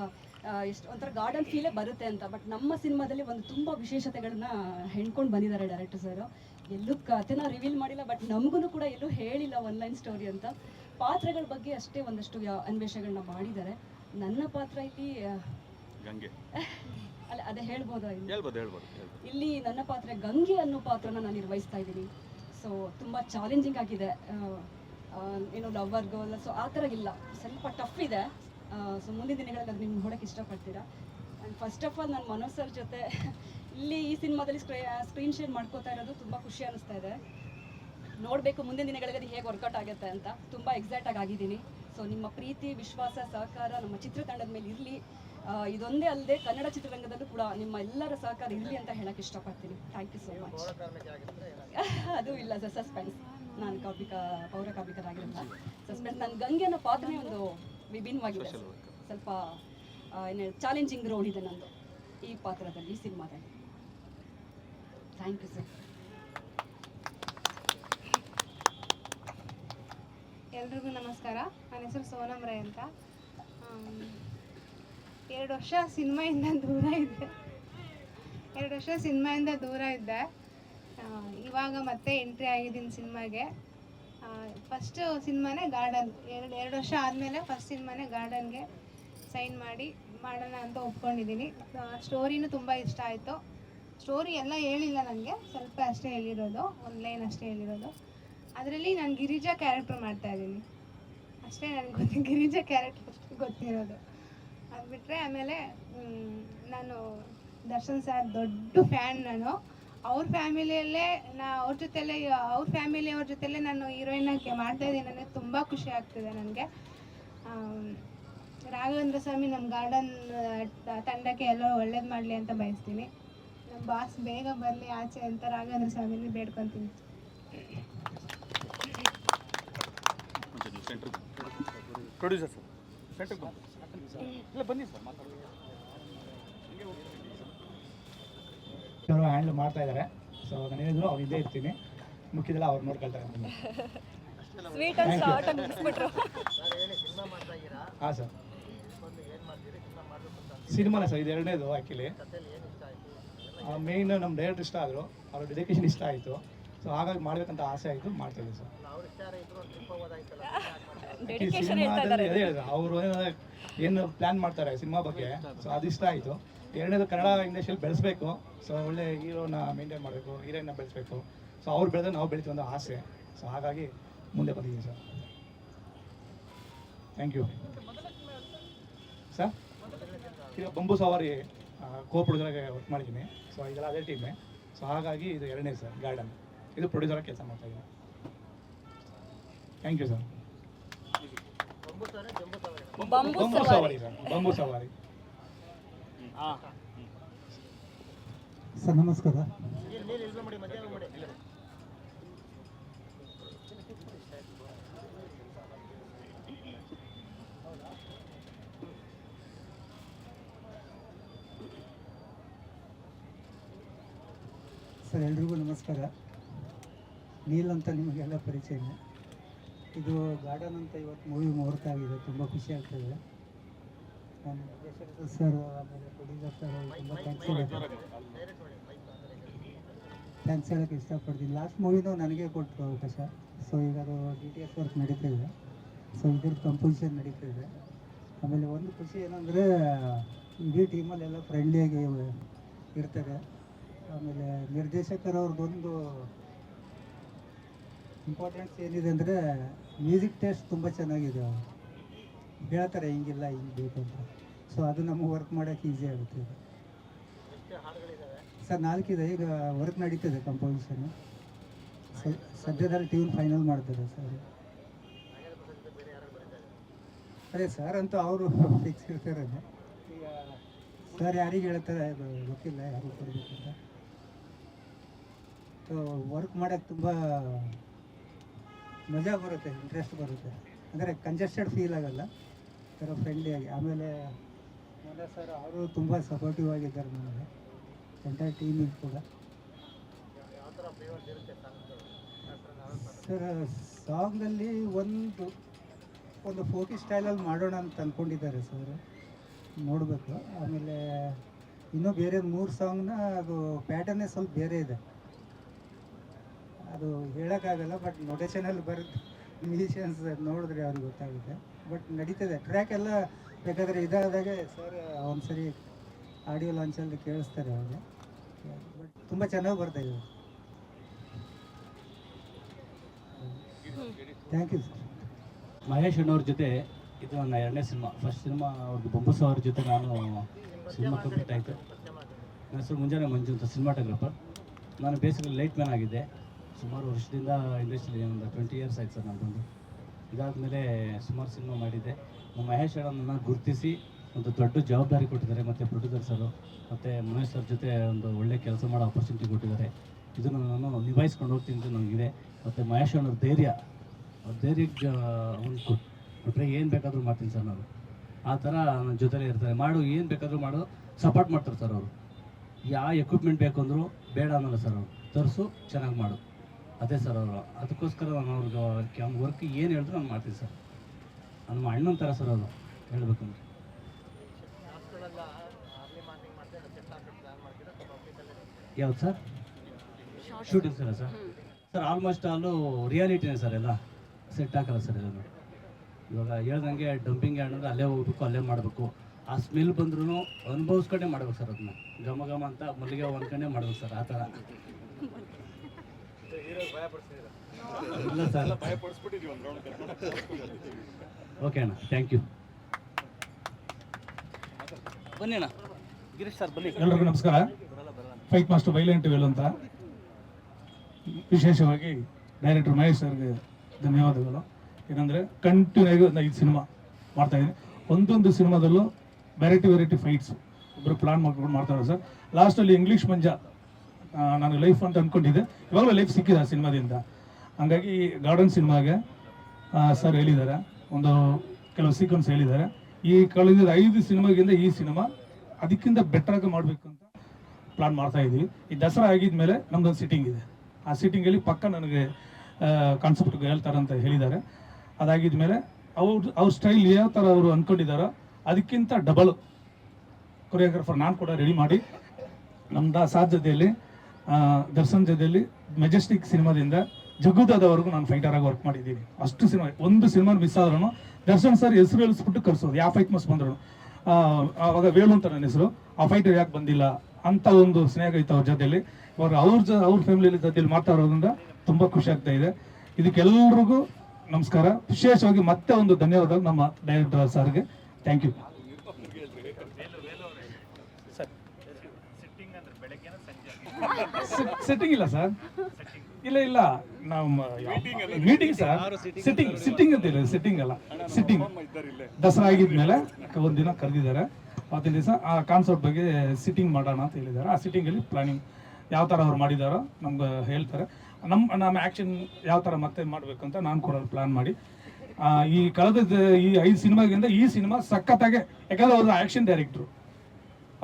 ಎಷ್ಟು ಒಂಥರ ಗಾರ್ಡನ್ ಫೀಲೇ ಬರುತ್ತೆ ಅಂತ. ಬಟ್ ನಮ್ಮ ಸಿನಿಮಾದಲ್ಲಿ ಒಂದು ತುಂಬ ವಿಶೇಷತೆಗಳನ್ನ ಹೆಣ್ಕೊಂಡು ಬಂದಿದ್ದಾರೆ ಡೈರೆಕ್ಟರ್ ಸರ್ ಎಲ್ಲೂ ಕಥೆನ ರಿವೀಲ್ ಮಾಡಿಲ್ಲ ಬಟ್ ನಮಗೂ ಕೂಡ ಎಲ್ಲೂ ಹೇಳಿಲ್ಲ ಒನ್ ಲೈನ್ ಸ್ಟೋರಿ ಅಂತ. ಪಾತ್ರಗಳ ಬಗ್ಗೆ ಅಷ್ಟೇ ಒಂದಷ್ಟು ಅನ್ವೇಷಗಳನ್ನ ಮಾಡಿದ್ದಾರೆ. ನನ್ನ ಪಾತ್ರ ಇಲ್ಲಿ ಗಂಗೆ. ಅಲ್ಲ ಅದೇ ಹೇಳ್ಬೋದಾ ಇಲ್ಲಿ? ನನ್ನ ಪಾತ್ರ ಗಂಗೆ ಅನ್ನೋ ಪಾತ್ರನ ನಾನು ನಿರ್ವಹಿಸ್ತಾ ಇದ್ದೀನಿ. ಸೊ ತುಂಬ ಚಾಲೆಂಜಿಂಗ್ ಆಗಿದೆ. ಏನು ಲವರ್ ಅಲ್ಲ ಸೊ ಆ ಥರ ಇಲ್ಲ. ಸ್ವಲ್ಪ ಟಫ್ ಇದೆ. ಸೊ ಮುಂದಿನ ದಿನಗಳಲ್ಲಿ ಅದು ನಿಮ್ಗೆ ನೋಡೋಕೆ ಇಷ್ಟಪಡ್ತೀರಾ? ಆ್ಯಂಡ್ ಫಸ್ಟ್ ಆಫ್ ಆಲ್ ನಾನು ಮನೋಜ್ ಸರ್ ಜೊತೆ [LAUGHS] ಇಲ್ಲಿ ಈ ಸಿನಿಮಾದಲ್ಲಿ ಸ್ಕ್ರೀನ್ ಶೇರ್ ಮಾಡ್ಕೋತಾ ಇರೋದು ತುಂಬ ಖುಷಿ ಅನ್ನಿಸ್ತಾ ಇದೆ. ನೋಡಬೇಕು, ಮುಂದಿನ ದಿನಗಳಲ್ಲಿ ಅದು ಹೇಗೆ ವರ್ಕೌಟ್ ಆಗುತ್ತೆ ಅಂತ. ತುಂಬ ಎಕ್ಸೈಟಾಗಿ ಆಗಿದ್ದೀನಿ. ಸೊ ನಿಮ್ಮ ಪ್ರೀತಿ, ವಿಶ್ವಾಸ, ಸಹಕಾರ ನಮ್ಮ ಚಿತ್ರತಂಡದ ಮೇಲೆ ಇರಲಿ. ಇದೊಂದೇ ಅಲ್ಲದೆ ಕನ್ನಡ ಚಿತ್ರರಂಗದಲ್ಲೂ ಕೂಡ ನಿಮ್ಮ ಎಲ್ಲರ ಸಹಕಾರ ಇರಲಿ ಅಂತ ಹೇಳಕ್ಕೆ ಇಷ್ಟಪಡ್ತೀನಿ. ಥ್ಯಾಂಕ್ ಯು ಸೋ ಮಚ್ ಅದು ಇಲ್ಲ ಸರ್ ಸಸ್ಪೆನ್ಸ್ ನಾನು ಕಾಪಿಕ ಪೌರ ಕಾರ್ಮಿಕರಾಗಿರಲ್ಲ ಸಸ್ಪೆನ್ಸ್ ನನ್ನ ಗಂಗೆ ಅನ್ನೋ ಪಾತ್ರನೇ ಒಂದು ವಿಭಿನ್ನವಾಗಿದೆ. ಸ್ವಲ್ಪ ಏನು ಚಾಲೆಂಜಿಂಗ್ ರೋಲ್ ಇದೆ ನಂದು ಈ ಪಾತ್ರದಲ್ಲಿ ಈ ಸಿನಿಮಾದಲ್ಲಿ. ಥ್ಯಾಂಕ್ ಯು ಸರ್ ಎಲ್ರಿಗೂ ನಮಸ್ಕಾರ. ನನ್ನ ಹೆಸರು ಸೋನಮ್ ರೈ ಅಂತ ಎರಡು ವರ್ಷ ಸಿನಿಮಾಯಿಂದ ದೂರ ಇದ್ದೆ. ಎರಡು ವರ್ಷ ಸಿನಿಮಾಯಿಂದ ದೂರ ಇದ್ದೆ. ಇವಾಗ ಮತ್ತೆ ಎಂಟ್ರಿ ಆಗಿದ್ದೀನಿ ಸಿನಿಮಾಗೆ. ಫಸ್ಟು ಸಿನಿಮಾನೇ ಗಾರ್ಡನ್ ಎರಡು ಎರಡು ವರ್ಷ ಆದಮೇಲೆ ಫಸ್ಟ್ ಸಿನಿಮಾನೇ ಗಾರ್ಡನ್ಗೆ ಸೈನ್ ಮಾಡಿ ಮಾಡೋಣ ಅಂತ ಒಪ್ಕೊಂಡಿದ್ದೀನಿ. ಸ್ಟೋರಿನೂ ತುಂಬ ಇಷ್ಟ ಆಯಿತು. ಸ್ಟೋರಿ ಎಲ್ಲ ಹೇಳಿಲ್ಲ ನನಗೆ ಸ್ವಲ್ಪ ಅಷ್ಟೇ ಹೇಳಿರೋದು. ಒಂದು ಲೈನ್ ಅಷ್ಟೇ ಹೇಳಿರೋದು. ಅದರಲ್ಲಿ ನಾನು ಗಿರಿಜಾ ಕ್ಯಾರೆಕ್ಟ್ರ್ ಮಾಡ್ತಾ ಇದ್ದೀನಿ. ಅಷ್ಟೇ ನನಗೆ ಗೊತ್ತು. ಗಿರಿಜಾ ಕ್ಯಾರೆಕ್ಟ್ರ್ ಅಷ್ಟೇ ಗೊತ್ತಿರೋದು. ಅದು ಬಿಟ್ಟರೆ ಆಮೇಲೆ ನಾನು ದರ್ಶನ್ ಸರ್ ದೊಡ್ಡ ಫ್ಯಾನ್ ನಾನು. ಅವ್ರ ಫ್ಯಾಮಿಲಿಯಲ್ಲೇ ನಾ ಅವ್ರ ಜೊತೆಲೇ, ಅವ್ರ ಫ್ಯಾಮಿಲಿ ಅವ್ರ ಜೊತೆಲೇ ನಾನು ಹೀರೋಯಿನ್ ಆಗಿ ಮಾಡ್ತಾ ಇದ್ದೀನಿ. ನನಗೆ ತುಂಬ ಖುಷಿ ಆಗ್ತಿದೆ ನನಗೆ. ರಾಘವೇಂದ್ರ ಸ್ವಾಮಿ ನಮ್ಮ ಗಾರ್ಡನ್ ತಂಡಕ್ಕೆ ಎಲ್ಲೋ ಒಳ್ಳೇದು ಮಾಡಲಿ ಅಂತ ಬಯಸ್ತೀನಿ. ನಮ್ಮ ಬಾಸ್ ಬೇಗ ಬರಲಿ ಆಚೆ ಅಂತ ರಾಘವೇಂದ್ರ ಸ್ವಾಮಿನ ಬೇಡ್ಕೊತೀನಿ. Producer sir. ಇಲ್ಲ ಬನ್ನಿ ಸರ್ ಹ್ಯಾಂಡಲ್ ಮಾಡ್ತಾ ಇದ್ದಾರೆ ಸೊ ನಾನು ಹೇಳಿದ್ರು ಅವ್ರು ಇದ್ದೇ ಇರ್ತೀನಿ. ಮುಖ್ಯದಲ್ಲ ಅವ್ರು ನೋಡ್ಕೊಳ್ತಾರೆ. ಸ್ವೀಟ್ ಅಂಡ್ ಶಾರ್ಟ್ ಮುಗಿಸ್ಬಿಟ್ರು ಹಾಂ ಸರ್. ಒಂದು ಏನು ಮಾಡ್ತೀರಿ? ಸಿನಿಮಾ ಮಾಡಬೇಕು ಅಂತ ಸಿನಿಮಾನೇ ಸರ್ ಇದು ಎರಡನೇದು ಆ್ಯಕ್ಚುಲಿ ಮೇಯ್ನ್ ನಮ್ಮ ಡೈರೆಕ್ಟ್ ಇಷ್ಟ ಆದರು. ಅವ್ರ ಡೆಡಿಕೇಶನ್ ಇಷ್ಟ ಆಯಿತು. ಸೊ ಹಾಗಾಗಿ ಮಾಡಬೇಕಂತ ಆಸೆ ಆಯಿತು ಮಾಡ್ತಿದ್ದೆ ಸರ್. ಅವರು ಅವ್ರ ಏನು ಪ್ಲ್ಯಾನ್ ಮಾಡ್ತಾರೆ ಸಿನಿಮಾ ಬಗ್ಗೆ? ಸೊ ಅದು ಇಷ್ಟ ಆಯಿತು. ಎರಡನೇದು ಕನ್ನಡ ಇಂಡಸ್ಟ್ರಿಯಲ್ಲಿ ಬೆಳೆಸ್ಬೇಕು. ಸೊ ಒಳ್ಳೆ ಹೀರೋನ ಮೇಂಟೈನ್ ಮಾಡಬೇಕು, ಹೀರೋಯಿನ್ನ ಬೆಳೆಸ್ಬೇಕು. ಸೊ ಅವ್ರು ಬೆಳೆದ್ರೆ ನಾವು ಬೆಳಿತೀವಿ ಒಂದು ಆಸೆ. ಸೊ ಹಾಗಾಗಿ ಮುಂದೆ ಬಂದಿದ್ದೀನಿ ಸರ್. ಥ್ಯಾಂಕ್ ಯು ಸರ್ ಈಗ ಬಂಬು ಸವಾರಿ ಕೋಪ್ ವರ್ಕ್ ಮಾಡಿದ್ದೀನಿ. ಸೊ ಇದೆಲ್ಲ ಅದೇ ಟೀಮೆ ಸೊ ಹಾಗಾಗಿ ಇದು ಎರಡನೇ ಸರ್ ಗಾರ್ಡನ್ ಇದು ಪ್ರೊಡ್ಯೂಸರಾಗಿ ಕೆಲಸ ಮಾಡ್ತಾ ಇದ್ದೀನಿ. Thank you sir Bambu Savari. Sir. Bambu Savari. Sir ನಮಸ್ಕಾರ. ಸರ್ ಎಲ್ರಿಗೂ ನಮಸ್ಕಾರ. ನೀಲ್ ಅಂತ ನಿಮಗೆಲ್ಲ ಪರಿಚಯನೇ ಇದು ಗಾರ್ಡನ್ ಅಂತ ಇವತ್ತು ಮೂವಿ ಮುಹೂರ್ತ ಆಗಿದೆ ತುಂಬ ಖುಷಿ ಆಗ್ತದೆ. ಸರ್ ಆಮೇಲೆ ಪ್ರೊಡ್ಯೂಸರ್ ಸರ್ ತುಂಬ ಥ್ಯಾಂಕ್ಸ್ ಥ್ಯಾಂಕ್ಸ್ ಹೇಳೋಕ್ಕೆ ಇಷ್ಟಪಡ್ತೀನಿ. ಲಾಸ್ಟ್ ಮೂವಿನೂ ನನಗೆ ಕೊಟ್ಟರು ಅವಕಾಶ. ಸೊ ಈಗ ಅದು ಡಿ ಟಿ ಎಸ್ ವರ್ಕ್ ನಡೀತಾ ಇದೆ. ಸೊ ಇದ್ರ ಕಂಪೋಸಿಷನ್ ನಡೀತಾ ಇದೆ. ಆಮೇಲೆ ಒಂದು ಖುಷಿ ಏನಂದರೆ ಇಡೀ ಟೀಮಲ್ಲೆಲ್ಲ ಫ್ರೆಂಡ್ಲಿಯಾಗಿ ಇರ್ತಾರೆ ಆಮೇಲೆ ನಿರ್ದೇಶಕರವ್ರದ್ದೊಂದು ಇಂಪಾರ್ಟೆನ್ಸ್ ಏನಿದೆ ಅಂದರೆ ಮ್ಯೂಸಿಕ್ ಟೇಸ್ಟ್ ತುಂಬ ಚೆನ್ನಾಗಿದೆ. ಅವರು ಹೇಳ್ತಾರೆ, ಹಿಂಗಿಲ್ಲ, ಹಿಂಗೆ ಬೇಕು ಅಂತ. ಸೊ ಅದು ನಮಗೆ ವರ್ಕ್ ಮಾಡೋಕ್ಕೆ ಈಸಿ ಆಗುತ್ತೆ ಸರ್, ನಾಲ್ಕಿದೆ. ಈಗ ವರ್ಕ್ ನಡೀತದೆ ಕಂಪೋಸಿಷನ್ ಸದ್ಯದಲ್ಲಿ ಟೀಮ್ ಫೈನಲ್ ಮಾಡ್ತಾರೆ ಸರ್. ಯಾರು ಅದೇ ಸರ್ ಅಂತೂ ಅವರು [LAUGHS] ಫಿಕ್ಸ್ ಇರ್ತಾರೆ ಸರ್ ಯಾರಿಗೆ ಹೇಳ್ತಾರೆ ಗೊತ್ತಿಲ್ಲ ಯಾರಿಗೆ ಕೊಡಬೇಕು ಅಂತ. ಸೊ ವರ್ಕ್ ಮಾಡೋಕ್ಕೆ ತುಂಬ ಮಜಾ ಬರುತ್ತೆ ಇಂಟ್ರೆಸ್ಟ್ ಬರುತ್ತೆ. ಅಂದರೆ ಕಂಜೆಸ್ಟೆಡ್ ಫೀಲ್ ಆಗಲ್ಲ ಥರ ಫ್ರೆಂಡ್ಲಿಯಾಗಿ ಆಮೇಲೆ ಮೊನ್ನೆ ಸರ್ ಅವರು ತುಂಬ ಸಪೋರ್ಟಿವ್ ಆಗಿದ್ದಾರೆ ನನಗೆ ಎಂಟೈರ್ ಟೀಮಿಗೆ ಕೂಡ. ಸರ್ ಸಾಂಗಲ್ಲಿ ಒಂದು ಒಂದು ಫೋಕಿ ಸ್ಟೈಲಲ್ಲಿ ಮಾಡೋಣ ಅಂತ ಅಂದ್ಕೊಂಡಿದ್ದಾರೆ ಸರ್ ನೋಡಬೇಕು. ಆಮೇಲೆ, ಇನ್ನೂ ಬೇರೆ ಮೂರು ಸಾಂಗ್ನ ಅದು ಪ್ಯಾಟರ್ನೇ ಸ್ವಲ್ಪ ಬೇರೆ ಇದೆ. ಅದು ಹೇಳೋಕ್ಕಾಗಲ್ಲ ಬಟ್ ನೋಟೇಷನಲ್ಲಿ ಬರುತ್ತೆ. ಮ್ಯೂಸಿಷಿಯನ್ಸ್ ನೋಡಿದ್ರೆ ಅವ್ರಿಗೆ ಗೊತ್ತಾಗುತ್ತೆ. ಬಟ್ ನಡೀತದೆ. ಟ್ರ್ಯಾಕ್ ಎಲ್ಲ ಬೇಕಾದರೆ ಇದಾದಾಗೆ ಸರ್ ಒಂದ್ಸರಿ ಆಡಿಯೋ ಲಾಂಚಲ್ಲಿ ಕೇಳಿಸ್ತಾರೆ ಅವ್ರಿಗೆ. ಬಟ್ ತುಂಬ ಚೆನ್ನಾಗಿ ಬರ್ತಾ ಇದೆ. ಥ್ಯಾಂಕ್ ಯು ಸರ್ ಮಹೇಶ್ ಅಣ್ಣವ್ರ ಜೊತೆ ಇದು ನನ್ನ ಎರಡನೇ ಸಿನಿಮಾ. ಫಸ್ಟ್ ಸಿನಿಮಾ ಅವ್ರದ್ದು ಬೊಂಬಸು ಅವ್ರ ಜೊತೆ ನಾನು ಸಿನಿಮಾ ಕಂಪ್ಲೀಟ್ ಆಯಿತು. ನನ್ನ ಹೆಸರು ಮುಂಜಾನೆ ಮಂಜು ಅಂತ ಸಿನಿಮಾಟೋಗ್ರಾಫರ್. ನಾನು ಬೇಸಿಕಲಿ ಲೈಟ್ ಮ್ಯಾನ್ ಆಗಿದ್ದೆ. ಸುಮಾರು ವರ್ಷದಿಂದ ಇಂಡಸ್ಟ್ರಿಲಿ ಒಂದು ಟ್ವೆಂಟಿ ಇಯರ್ಸ್ ಆಯ್ತು ಸರ್ ನಮ್ಮದೊಂದು ಇದಾದಮೇಲೆ ಸುಮಾರು ಸಿನಿಮಾ ಮಾಡಿದ್ದೆ. ನಮ್ಮ ಮಹೇಶ್ ಅಣ್ಣನ ಗುರುತಿಸಿ ಒಂದು ದೊಡ್ಡ ಜವಾಬ್ದಾರಿ ಕೊಟ್ಟಿದ್ದಾರೆ ಮತ್ತು ಪ್ರೊಡ್ಯೂಸರ್ ಸರು, ಮತ್ತು ಮಹೇಶ್ ಸರ್ ಜೊತೆ ಒಂದು ಒಳ್ಳೆ ಕೆಲಸ ಮಾಡೋ ಆಪರ್ಚುನಿಟಿ ಕೊಟ್ಟಿದ್ದಾರೆ. ಇದನ್ನು ನಾನು ನಿಭಾಯಿಸ್ಕೊಂಡು ಹೋಗ್ತೀನಿ ಅಂತ ನನಗಿದೆ. ಮತ್ತು ಮಹೇಶ್ ಅಣ್ಣವ್ರ ಧೈರ್ಯ ಅವ್ರ ಧೈರ್ಯಕ್ಕೆ ಅವ್ನು ಕೊಟ್ಟರೆ ಏನು ಬೇಕಾದರೂ ಮಾಡ್ತೀನಿ ಸರ್ ನಾನು. ಆ ಥರ ನನ್ನ ಜೊತೆಲೇ ಇರ್ತಾರೆ. ಮಾಡು, ಏನು ಬೇಕಾದರೂ ಮಾಡು ಸಪೋರ್ಟ್ ಮಾಡ್ತಾರೆ ಸರ್ ಅವರು. ಯಾವ ಎಕ್ವಿಪ್ಮೆಂಟ್ ಬೇಕು ಅಂದರೂ ಬೇಡ ಅನ್ನೋಲ್ಲ ಸರ್ ಅವರು. ತರಿಸು, ಚೆನ್ನಾಗಿ ಮಾಡು. ಅದೇ ಸರ್ ಅವರು ಅದಕ್ಕೋಸ್ಕರ ನಾನು ಅವ್ರಿಗೆ ಅವ್ನ ವರ್ಕ್ ಏನು ಹೇಳಿದ್ರು ನಾನು ಮಾಡ್ತೀನಿ ಸರ್. ನಮ್ಮ ಅಣ್ಣನ ಥರ ಸರ್ ಅವರು ಹೇಳ್ಬೇಕಂದ್ರೆ ಯಾವ್ದು sir? Shooting sir sir? Sir almost all ರಿಯಾಲಿಟಿನೇ sir ಎಲ್ಲ. ಸೆಟ್ ಹಾಕಲ್ಲ ಸರ್ ಇದನ್ನು ಇವಾಗ ಹೇಳ್ದಂಗೆ ಡಂಪಿಂಗ್ ಅಂದ್ರೆ ಅಲ್ಲೇ ಹೋಗ್ಬೇಕು, ಅಲ್ಲೇ ಮಾಡಬೇಕು. ಆ ಸ್ಮೆಲ್ ಬಂದ್ರೂ ಅನುಭವಿಸ್ಕೊಂಡೇ ಮಾಡ್ಬೇಕು ಸರ್ ಅದನ್ನ. ಘಮ ಘಮ ಅಂತ ಮಲ್ಲಿಗೆ ಹೂವು ಅಂದ್ಕೊಂಡೇ ಮಾಡ್ಬೇಕು ಸರ್, ಆ ಥರ ಇಲ್ಲ ಸರ್ ಓಕೆ ಅಣ್ಣ. ಥ್ಯಾಂಕ್ ಯು ಬನ್ನಿ ಅಣ್ಣ. ಗಿರೀಶ್ ಸರ್ ಬನ್ನಿ. ಎಲ್ರಿಗೂ ನಮಸ್ಕಾರ. ಫೈಟ್ ಮಾಸ್ಟರ್ ವೈಲೆಂಟ್ ವೇಲ್ ಅಂತ. ವಿಶೇಷವಾಗಿ ಡೈರೆಕ್ಟರ್ ಮಹೇಶ್ ಸರ್ಗೆ ಧನ್ಯವಾದಗಳು. ಏನಂದರೆ ಕಂಟಿನ್ಯೂ ಆಗಿ ಒಂದು ಐದು ಸಿನಿಮಾ ಮಾಡ್ತಾ ಇದ್ದೀನಿ. ಒಂದೊಂದು ಸಿನಿಮಾದಲ್ಲೂ ವೆರೈಟಿ ವೆರೈಟಿ ಫೈಟ್ಸ್ ಒಬ್ಬರು ಪ್ಲಾನ್ ಮಾಡ್ಕೊಂಡು ಮಾಡ್ತಾರೆ ಸರ್. ಲಾಸ್ಟಲ್ಲಿ ಇಂಗ್ಲೀಷ್ ಮಂಜ ನಾನು ಲೈಫ್ ಅಂತ ಅಂದ್ಕೊಂಡಿದ್ದೆ ಇವಾಗಲೂ ಲೈಫ್ ಸಿಕ್ಕಿದೆ ಆ ಸಿನಿಮಾದಿಂದ. ಹಂಗಾಗಿ ಗಾರ್ಡನ್ ಸಿನಿಮಾಗೆ ಸರ್ ಹೇಳಿದ್ದಾರೆ. ಒಂದು ಕೆಲವು ಸೀಕ್ವೆನ್ಸ್ ಹೇಳಿದ್ದಾರೆ. ಈ ಕಳೆದ ಐದು ಸಿನಿಮಾಗಿಂದ ಈ ಸಿನಿಮಾ ಅದಕ್ಕಿಂತ ಬೆಟರ್ ಆಗಿ ಮಾಡಬೇಕು ಅಂತ ಪ್ಲಾನ್ ಮಾಡ್ತಾ ಇದ್ದೀವಿ. ಈ ದಸರಾ ಆಗಿದ್ಮೇಲೆ ನಮ್ದೊಂದು ಸಿಟ್ಟಿಂಗ್ ಇದೆ. ಆ ಸಿಟ್ಟಿಂಗಲ್ಲಿ ಪಕ್ಕ ನನಗೆ ಕಾನ್ಸೆಪ್ಟ್ ಹೇಳ್ತಾರೆ ಅಂತ ಹೇಳಿದ್ದಾರೆ. ಅದಾಗಿದ್ಮೇಲೆ ಅವ್ರ ಅವ್ರ ಸ್ಟೈಲ್ ಯಾವ ಥರ ಅವರು ಅಂದ್ಕೊಂಡಿದ್ದಾರೋ ಅದಕ್ಕಿಂತ ಡಬಲ್ ಕೊರಿಯೋಗ್ರಾಫರ್ ನಾನು ಕೂಡ ರೆಡಿ ಮಾಡಿ. ನಮ್ದು ಸಾಧ್ಯತೆಯಲ್ಲಿ ದರ್ಶನ್ ಜೊತೆಯಲ್ಲಿ ಮೆಜೆಸ್ಟಿಕ್ ಸಿನಿಮಾದಿಂದ ಜಗ್ಗುದಾದವರೆಗೂ ನಾನು ಫೈಟರ್ ಆಗಿ ವರ್ಕ್ ಮಾಡಿದ್ದೀನಿ. ಅಷ್ಟು ಸಿನಿಮಾ, ಒಂದು ಸಿನಿಮಾ ಮಿಸ್ ಆದ್ರೂ ದರ್ಶನ್ ಸರ್ ಹೆಸರು ಹೇಳಿಸ್ಬಿಟ್ಟು ಕರ್ಸೋದು, ಯಾವ ಫೈಟ್ ಮಸ್ ಬಂದ್ರು ಅವಾಗ ವೇಳು ಅಂತ ನನ್ನ ಹೆಸರು, ಆ ಫೈಟರ್ ಯಾಕೆ ಬಂದಿಲ್ಲ ಅಂತ ಒಂದು ಸ್ನೇಹ ಇತ್ತು ಅವ್ರ ಜೊತೆಯಲ್ಲಿ ಇವಾಗ ಅವ್ರ ಜೊ, ಅವ್ರ ಫ್ಯಾಮಿಲಿ ಜೊತೆಯಲ್ಲಿ ಮಾತಾಡೋದ್ರಿಂದ ತುಂಬ ಖುಷಿ ಆಗ್ತಾ ಇದೆ. ಇದಕ್ಕೆಲ್ರಿಗೂ ನಮಸ್ಕಾರ. ವಿಶೇಷವಾಗಿ ಮತ್ತೆ ಒಂದು ಧನ್ಯವಾದ ನಮ್ಮ ಡೈರೆಕ್ಟರ್ ಸರ್ಗೆ ಥ್ಯಾಂಕ್ ಯು ಸೆಟ್ಟಿಂಗ್ ಇಲ್ಲ ಸರ್ ಇಲ್ಲ ಇಲ್ಲ. ನಾವು ಮೀಟಿಂಗ್ ಸರ್ ಸಿಟ್ಟಿಂಗ್ ಸಿಟ್ಟಿಂಗ್ ಅಂತ ಇಲ್ಲ ಸಿಟ್ಟಿಂಗ್ ಅಲ್ಲ. ಸಿಟ್ಟಿಂಗ್ ದಸರಾ ಆಗಿದ್ಮೇಲೆ ಒಂದಿನ ಕರೆದಿದ್ದಾರೆ. ಅವತ್ತಿನ ದಿವಸ ಆ ಕಾನ್ಸರ್ಟ್ ಬಗ್ಗೆ ಸಿಟ್ಟಿಂಗ್ ಮಾಡೋಣ ಅಂತ ಹೇಳಿದ್ದಾರೆ. ಆ ಸಿಟ್ಟಿಂಗಲ್ಲಿ ಪ್ಲಾನಿಂಗ್ ಯಾವ ಥರ ಅವ್ರು ಮಾಡಿದಾರೋ ನಮ್ಗೆ ಹೇಳ್ತಾರೆ. ನಮ್ಮ ನಮ್ಮ ಆ್ಯಕ್ಷನ್ ಯಾವ ಥರ ಮತ್ತೆ ಮಾಡಬೇಕು ಅಂತ ನಾನು ಕೂಡ ಪ್ಲಾನ್ ಮಾಡಿ. ಈ ಕಳೆದ ಈ ಐದು ಸಿನಿಮಾಗಿಂದ ಈ ಸಿನಿಮಾ ಸಖತ್ತಾಗೆ ಯಾಕಂದ್ರೆ ಅವರು ಆ್ಯಕ್ಷನ್ ಡೈರೆಕ್ಟ್ರು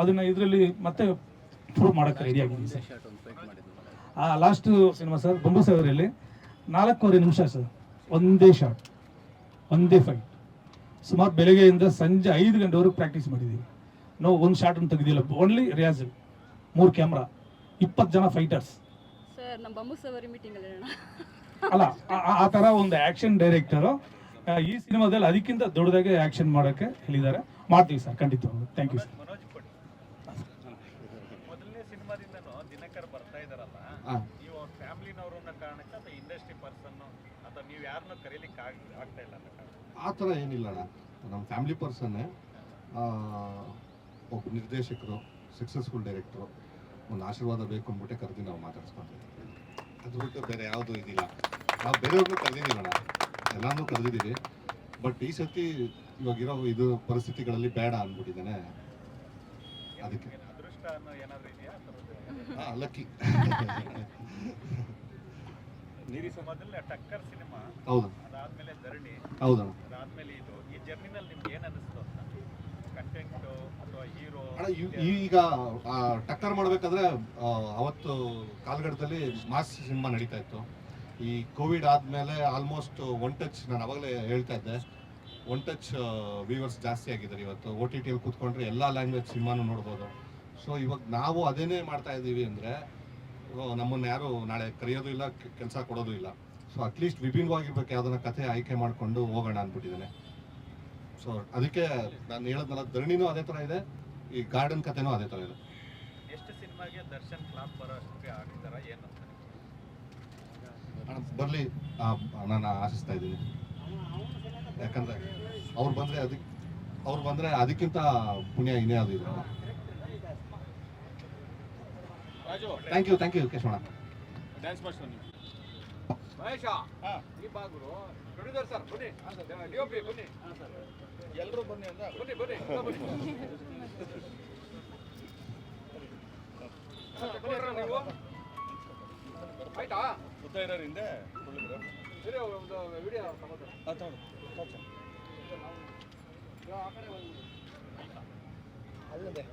ಅದನ್ನ ಇದರಲ್ಲಿ ಮತ್ತೆ ಪ್ರೂವ್ ಮಾಡೋಕ್ಕೆ ರೆಡಿ ಆಗಿದ್ದೀನಿ ಸರ್ ಆ ಲಾಸ್ಟ್ ಸಿನಿಮಾ ಸರ್ ಬೊಂಬು ಸಾಗರಲ್ಲಿ ನಾಲ್ಕೂವರೆ ನಿಮಿಷ ಸರ್ ಒಂದೇ ಶಾಟ್ ಒಂದೇ ಫೈಟ್ ಸುಮಾರು ಬೆಳಗ್ಗೆಯಿಂದ ಸಂಜೆ ಐದು ಗಂಟೆವರೆಗೆ ಪ್ರಾಕ್ಟೀಸ್ ಮಾಡಿದ್ದೀವಿ ನಾವು ಒಂದು ಶಾಟನ್ನು ತೆಗೆದಿಲ್ಲ ಓನ್ಲಿ ರಿಯಾಜಲ್ ಮೂರು ಕ್ಯಾಮ್ರಾ ಇಪ್ಪತ್ತು ಜನ ಫೈಟರ್ಸ್ ಅಲ್ಲ ಆ ಥರ ಒಂದು ಆ್ಯಕ್ಷನ್ ಡೈರೆಕ್ಟರು ಈ ಸಿನಿಮಾದಲ್ಲಿ ಅದಕ್ಕಿಂತ ದೊಡ್ಡದಾಗೆ ಆ್ಯಕ್ಷನ್ ಮಾಡೋಕ್ಕೆ ಹೇಳಿದ್ದಾರೆ. ಮಾಡ್ತೀವಿ ಸರ್ ಖಂಡಿತ ಥ್ಯಾಂಕ್ ಯು ಸರ್ ಮೊದಲನೇ ಸಿನಿಮಾದಿಂದನೂ ದಿನಕರ್ ಬರ್ತಾ ಇದಾರಲ್ಲ ನೀವು ಅವ್ರ ಫ್ಯಾಮಿಲಿನವರು ಅನ್ನೋ ಕಾರಣಕ್ಕೆ ಅಥವಾ ಇಂಡಸ್ಟ್ರಿ ಪರ್ಸನ್ ಅಥವಾ ನೀವು ಯಾರನ್ನ ಕರೀಲಿಕ್ಕೆ ಆಗ್ ಆಗ್ತಾ ಇಲ್ಲ ಆ ಥರ ಏನಿಲ್ಲ ಅಣ್ಣ. ನಮ್ಮ ಫ್ಯಾಮಿಲಿ ಪರ್ಸನ್ನೇ ಒಬ್ಬ ನಿರ್ದೇಶಕರು ಸಕ್ಸಸ್ಫುಲ್ ಡೈರೆಕ್ಟ್ರು ಒಂದು ಆಶೀರ್ವಾದ ಬೇಕು ಅಂದ್ಬಿಟ್ಟೆ ಕರೆದು ನಾವು ಮಾತಾಡ್ಸ್ಕೊಂಡಿದ್ದೀವಿ ಅದು ಬಿಟ್ಟು ಬೇರೆ ಯಾವುದು ಇದಿಲ್ಲ. ನಾವು ಬೇರೆಯವ್ರನ್ನೂ ಕರೆದಿದ್ದೀವಿ ಅಣ್ಣ. ಎಲ್ಲಾನು ಕರೆದಿದ್ದೀವಿ. ಬಟ್ ಈ ಸತಿ ಇವಾಗಿರೋ ಇದು ಪರಿಸ್ಥಿತಿಗಳಲ್ಲಿ ಬೇಡ ಅಂದ್ಬಿಟ್ಟಿದ್ದಾನೆ. ಅದಕ್ಕೆ. ಅದೃಷ್ಟ ಅನ್ನೋ ಏನಾದ್ರು ಇದೆಯಾ? ಲಕ್ಕಿ [LAUGHS] ನೀರಿ ಸಮಾಜದಲ್ಲಿ ಟಕ್ಕರ್ ಸಿನಿಮಾ ಹೌದು. ಅದಾದ್ಮೇಲೆ ಧರಣಿ ಹೌದು. ಅದಾದ್ಮೇಲೆ ಇದು ಈ ಜರ್ನಿನಲ್ಲಿ ನಿಮ್ಗೆ ಏನ್ ಅನಿಸ್ತು ಅಂತ? ಕಂಟೆಂಟ್ ಅಥವಾ ಹೀರೋ ಈಗ ಆ, ಟಕ್ಕರ್ ಮಾಡಬೇಕಾದ್ರೆ ಅವತ್ತು ಕಾಲ್ಗಡದಲ್ಲಿ ಮಾಸ್ ಸಿನಿಮಾ ನಡೀತಾ ಇತ್ತು. ಈ ಕೋವಿಡ್ ಆದ್ಮೇಲೆ ಆಲ್ಮೋಸ್ಟ್ ಒನ್ ಟಚ್ ನಾನು ಅವಾಗಲೇ ಹೇಳ್ತಾ ಇದ್ದೆ. ಒನ್ ಟಚ್ ವ್ಯೂವರ್ಸ್ ಜಾಸ್ತಿ ಆಗಿದ್ದಾರೆ ಇವತ್ತು. ಓ ಟಿ ಟಿಯಲ್ಲಿ ಕೂತ್ಕೊಂಡ್ರೆ ಎಲ್ಲ ಲ್ಯಾಂಗ್ವೇಜ್ ಸಿನಿಮಾನು ನೋಡ್ಬೋದು. ಸೊ ಇವಾಗ ನಾವು ಅದೇನೇ ಮಾಡ್ತಾ ಇದ್ದೀವಿ ಅಂದರೆ ನಮ್ಮನ್ನು ಯಾರು ನಾಳೆ ಕರೆಯೋದು ಇಲ್ಲ ಕೆಲಸ ಕೊಡೋದು ಇಲ್ಲ. ಸೊ ಅಟ್ಲೀಸ್ಟ್ ವಿಭಿನ್ನವಾಗಿರ್ಬೇಕು ಯಾವ್ದನ್ನ ಕಥೆ ಆಯ್ಕೆ ಮಾಡಿಕೊಂಡು ಹೋಗೋಣ ಅಂದ್ಬಿಟ್ಟಿದ್ದೇನೆ. ಸೊ ಅದಕ್ಕೆ ನಾನು ಹೇಳೋದ್ನಲ್ಲ ಧರಣಿನೂ ಅದೇ ಥರ ಇದೆ ಈ ಗಾರ್ಡನ್ ಕಥೆನೂ ಅದೇ ಥರ ಇದೆ. ಎಷ್ಟು ಸಿನಿಮಾಗೆ ದರ್ಶನ್ ಕ್ಲಾಪ್ ಬರೋ ಆಗ್ತಾರ ಏನು ಬರ್ಲಿ. ನಾನು ಆಶಿಸ್ತಾ ಇದ್ದೀನಿ. ಯಾಕಂದ್ರೆ ಅವ್ರು ಬಂದ್ರೆ ಅದಕ್ಕೆ ಅವ್ರು ಬಂದ್ರೆ ಅದಕ್ಕಿಂತ ಪುಣ್ಯ ಇನ್ನೇ ಅದು ಇದೆ ಥ್ಯಾಂಕ್ ಯು ಥ್ಯಾಂಕ್ ಯು ಕೇಶವಣ್ಣ. ಡ್ಯಾನ್ಸ್ ಮಾಡ್ಸ್ಕೊಂಡು ಮಹೇಶ ಈ ಬಾಗುರು ಪ್ರೊಡ್ಯೂಸರ್ ಸರ್ ಬನ್ನಿ. ಡಿ ಒ ಪಿ ಬನ್ನಿ. ಎಲ್ಲರೂ ಬನ್ನಿ ಅಂತ ಬನ್ನಿ ಬನ್ನಿ. ಬನ್ನಿ. ನೀವು. ಆಯ್ತಾ? ಮುತ್ತೈರರಿಂದ ಇರಿ ಒಂದು ವಿಡಿಯೋ ತಗೋತಾರೆ ಆ ಕಡೆ ಒಂದು ಅಲ್ಲದೆ.